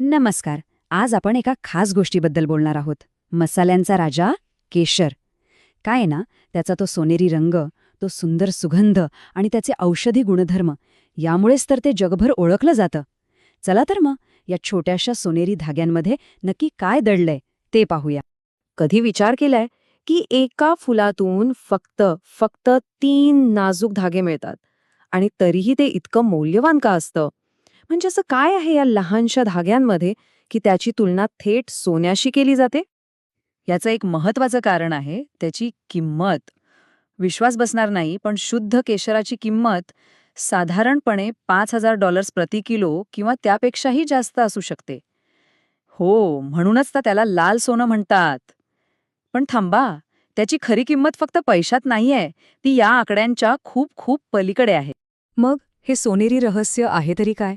नमस्कार. आज आपण एका खास गोष्टीबद्दल बोलणार आहोत. मसाल्यांचा राजा केशर. काय ना त्याचा तो सोनेरी रंग तो सुंदर सुगंध आणि त्याचे औषधी गुणधर्म यामुळेच तर ते जगभर ओळखलं जातं. चला तर मग या छोट्याशा सोनेरी धाग्यांमध्ये नक्की काय दडलंय ते पाहूया. कधी विचार केलाय की एका फुलातून फक्त फक्त तीन नाजूक धागे मिळतात आणि तरीही ते इतकं मौल्यवान का असतं? म्हणजे असं काय आहे या लहानशा धाग्यांमध्ये की त्याची तुलना थेट सोन्याशी केली जाते? याचं एक महत्वाचं कारण आहे त्याची किंमत. विश्वास बसणार नाही पण शुद्ध केशराची किंमत साधारणपणे पाच हजार डॉलर्स प्रति किलो किंवा त्यापेक्षाही जास्त असू शकते. हो म्हणूनच तर त्याला लाल सोनं म्हणतात. पण थांबा त्याची खरी किंमत फक्त पैशात नाहीये ती या आकड्यांच्या खूप खूप पलीकडे आहे. मग हे सोनेरी रहस्य आहे तरी काय?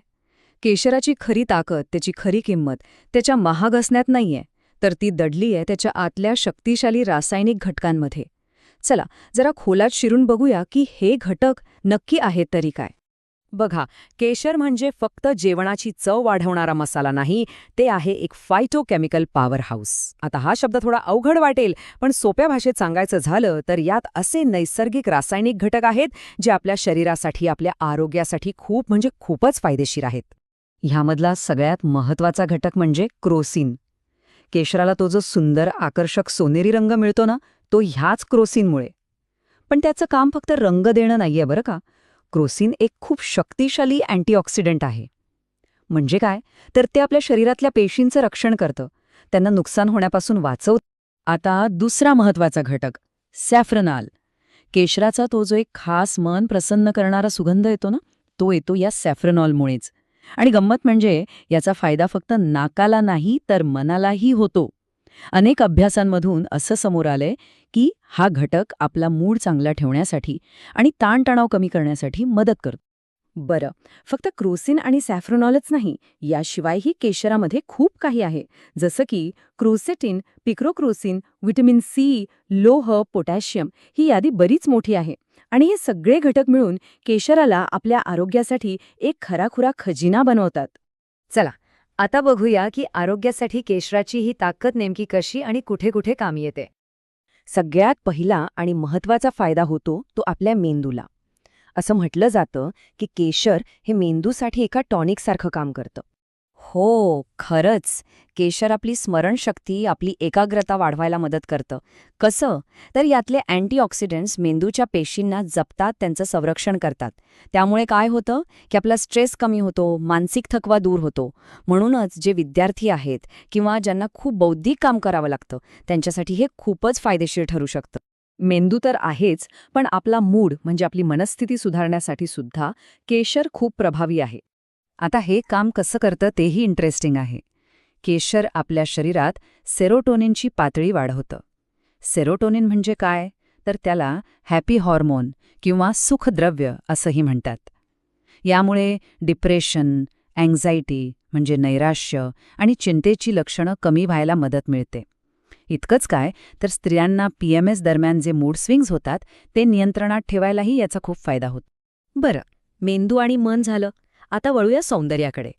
केशराची खरी ताकद त्याची खरी किंमत त्याच्या महाग असण्यात नाहीये. तर ती दडली आहे त्याच्या आतल्या शक्तिशाली रासायनिक घटकांमध्ये. चला जरा खोलात शिरून बघूया की हे घटक नक्की आहेत तरी काय. बघा केशर म्हणजे फक्त जेवणाची चव वाढवणारा मसाला नाही ते आहे एक फायटोकेमिकल पॉवर हाऊस आता हा शब्द थोडा अवघड वाटेल पण सोप्या भाषेत सांगायचं झालं तर यात असे नैसर्गिक रासायनिक घटक आहेत जे आपल्या शरीरासाठी आपल्या आरोग्यासाठी खूप म्हणजे खूपच फायदेशीर आहेत. ह्यामधला सगळ्यात महत्त्वाचा घटक म्हणजे क्रोसिन. केशराला तो जो सुंदर आकर्षक सोनेरी रंग मिळतो ना तो ह्याच क्रोसिनमुळे. पण त्याचं काम फक्त रंग देणं नाहीये बरं का. क्रोसिन एक खूप शक्तिशाली अँटीऑक्सिडंट आहे. म्हणजे काय? तर ते आपल्या शरीरातल्या पेशींचं रक्षण करतं. त्यांना नुकसान होण्यापासून वाचवत आता दुसरा महत्त्वाचा घटक सॅफ्रनाल. केशराचा तो जो एक खास मन प्रसन्न करणारा सुगंध येतो ना तो येतो या सॅफ्रनॉलमुळेच. आणि गंमत म्हणजे याचा फायदा फक्त नाकाला नाही तर मनालाही होतो. अनेक अभ्यासांमधून असं समोर आलंय की हा घटक आपला मूड चांगला ठेवण्यासाठी आणि ताणतणाव कमी करण्यासाठी मदत करतो. बरं फक्त क्रोसिन आणि सॅफ्रोनॉलच नाही याशिवायही केशरामध्ये खूप काही आहे. जसं की क्रोसेटिन पिक्रोक्रोसिन व्हिटॅमिन सी लोह पोटॅशियम ही यादी बरीच मोठी आहे. आणि हे सगळे घटक मिळून केशराला आपल्या आरोग्यासाठी एक खराखुरा खजिना बनवतात. चला आता बघूया की आरोग्यासाठी केशराची ही ताकद नेमकी कशी आणि कुठे कुठे कामी येते. सगळ्यात पहिला आणि महत्त्वाचा फायदा होतो तो आपल्या मेंदूला. असं म्हटलं जातं की केशर हे मेंदूसाठी एका टॉनिकसारखं काम करतं. हो खरंच. केशर आपली स्मरणशक्ती आपली एकाग्रता वाढवायला मदत करतं. कसं? तर यातले अँटीऑक्सिडंट्स मेंदूच्या पेशींना जपतात त्यांचं संरक्षण करतात. त्यामुळे काय होतं? की आपला स्ट्रेस कमी होतो मानसिक थकवा दूर होतो. म्हणूनच जे विद्यार्थी आहेत किंवा ज्यांना खूप बौद्धिक काम करावं लागतं त्यांच्यासाठी हे खूपच फायदेशीर ठरू शकतं. मेंदू तर आहेच पण आपला मूड म्हणजे आपली मनस्थिती सुधारण्यासाठी सुद्धा केशर खूप प्रभावी आहे. आता हे काम कसं करतं तेही इंटरेस्टिंग आहे. केशर आपल्या शरीरात सेरोटोनिनची पातळी वाढवतं. सेरोटोनिन म्हणजे काय? तर त्याला हॅपी हॉर्मोन किंवा सुखद्रव्य असंही म्हणतात. यामुळे डिप्रेशन अँझायटी म्हणजे नैराश्य आणि चिंतेची लक्षणं कमी व्हायला मदत मिळते. इतकंच काय तर स्त्रियांना पीएमएस दरम्यान जे मूड स्विंग्स होतात ते नियंत्रणात ठेवायलाही याचा खूप फायदा होतो. बरं मेंदू आणि मन झालं. आता वळूया सौंदर्याकडे.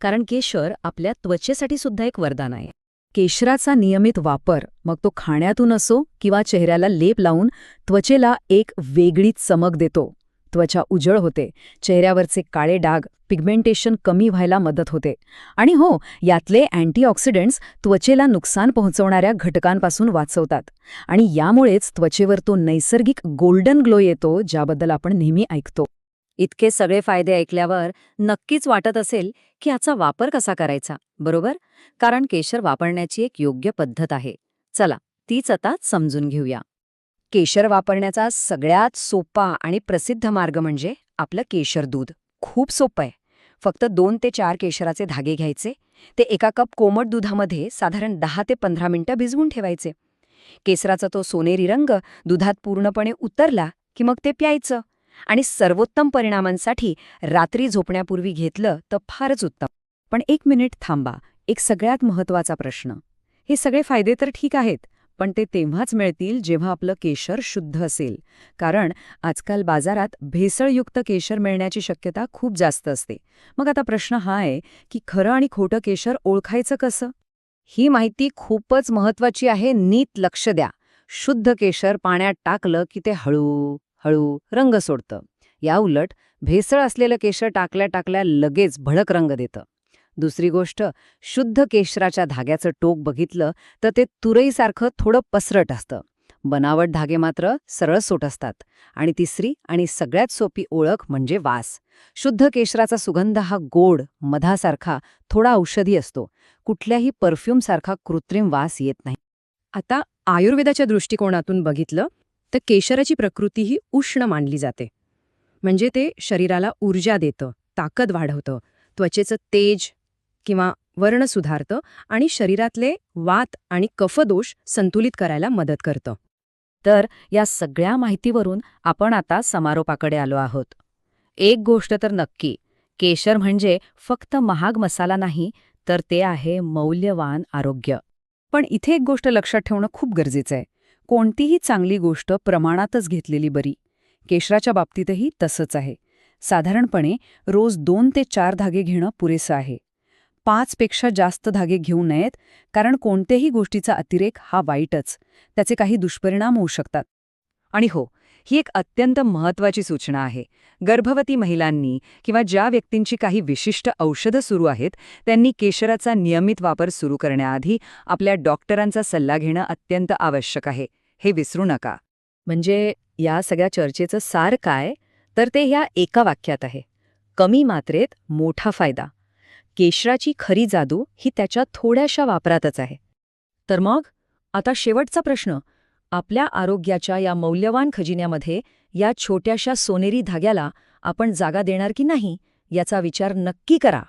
कारण केशर आपल्या त्वचेसाठी सुद्धा एक वरदान आहे. केशराचा नियमित वापर मग तो खाण्यातून असो किंवा चेहऱ्याला लेप लावून त्वचेला एक वेगळीच चमक देतो. त्वचा उजळ होते. चेहऱ्यावरचे काळे डाग पिगमेंटेशन कमी व्हायला मदत होते. आणि हो यातले अँटीऑक्सिडंट्स त्वचेला नुकसान पोहोचवणाऱ्या घटकांपासून वाचवतात. आणि यामुळेच त्वचेवर तो नैसर्गिक गोल्डन ग्लो येतो ज्याबद्दल आपण नेहमी ऐकतो. इतके सगळे फायदे ऐकल्यावर नक्कीच वाटत असेल की याचा वापर कसा करायचा बरोबर? कारण केशर वापरण्याची एक योग्य पद्धत आहे. चला तीच आता समजून घेऊया. केशर वापरण्याचा सगळ्यात सोपा आणि प्रसिद्ध मार्ग म्हणजे आपलं केशर दूध. खूप सोपं आहे. फक्त दोन ते चार केशराचे धागे घ्यायचे. ते एका कप कोमट दुधामध्ये साधारण दहा ते पंधरा मिनिटं भिजवून ठेवायचे. केसराचा तो सोनेरी रंग दुधात पूर्णपणे उतरला की मग ते प्यायचं. आणि सर्वोत्तम परिणामांसाठी रात्री झोपण्यापूर्वी घेतलं तर फारच उत्तम. पण एक मिनिट थांबा. एक सगळ्यात महत्त्वाचा प्रश्न. हे सगळे फायदे तर ठीक आहेत. पण ते तेव्हाच मिळतील जेव्हा आपलं केशर शुद्ध असेल. कारण आजकाल बाजारात भेसळयुक्त केशर मिळण्याची शक्यता खूप जास्त असते. मग आता प्रश्न हा आहे की खरं आणि खोटं केशर ओळखायचं कसं? ही माहिती खूपच महत्वाची आहे नीट लक्ष द्या. शुद्ध केशर पाण्यात टाकलं की ते हळू हळू रंग सोडतं. या उलट भेसळ असलेलं केशर टाकल्या टाकल्या लगेच भडक रंग देतं. दुसरी गोष्ट शुद्ध केशराच्या धाग्याचं टोक बघितलं तर ते तुरईसारखं थोडं पसरट असतं. बनावट धागे मात्र सरळ सोट असतात. आणि तिसरी आणि सगळ्यात सोपी ओळख म्हणजे वास. शुद्ध केशराचा सुगंध हा गोड मधासारखा थोडा औषधी असतो. कुठल्याही परफ्यूमसारखा कृत्रिम वास येत नाही. आता आयुर्वेदाच्या दृष्टिकोनातून बघितलं तर केशराची प्रकृती ही उष्ण मानली जाते. म्हणजे ते शरीराला ऊर्जा देतं ताकद वाढवतं त्वचेचं तेज किंवा वर्ण सुधारतं आणि शरीरातले वात आणि कफदोष संतुलित करायला मदत करतं. तर या सगळ्या माहितीवरून आपण आता समारोपाकडे आलो आहोत. एक गोष्ट तर नक्की केशर म्हणजे फक्त महाग मसाला नाही तर ते आहे मौल्यवान आरोग्य. पण इथे एक गोष्ट लक्षात ठेवणं खूप गरजेचं आहे. कोणतीही चांगली गोष्ट प्रमाणातच घेतलेली बरी. केशराच्या बाबतीतही तसंच आहे. साधारणपणे रोज दोन ते चार धागे घेणं पुरेसं आहे. पाचपेक्षा जास्त धागे घेऊ नयेत कारण कोणत्याही गोष्टीचा अतिरेक हा वाईटच. त्याचे काही दुष्परिणाम होऊ शकतात. आणि हो ही एक अत्यंत महत्वाची सूचना आहे. गर्भवती महिलांनी किंवा ज्या व्यक्तींची काही विशिष्ट औषधं सुरू आहेत त्यांनी केशराचा नियमित वापर सुरू करण्याआधी आपल्या डॉक्टरांचा सल्ला घेणं अत्यंत आवश्यक आहे. हे विसरू नका. म्हणजे या सगळ्या चर्चेचं सार काय? तर ते ह्या एका वाक्यात आहे. कमी मात्रेत मोठा फायदा. केशराची खरी जादू ही त्याच्या थोड्याशा वापरातच आहे. तर मग आता शेवटचा प्रश्न. आपल्या आरोग्याच्या या मौल्यवान खजिन्यामध्ये या छोट्याशा सोनेरी धाग्याला आपण जागा देणार की नाही याचा विचार नक्की करा.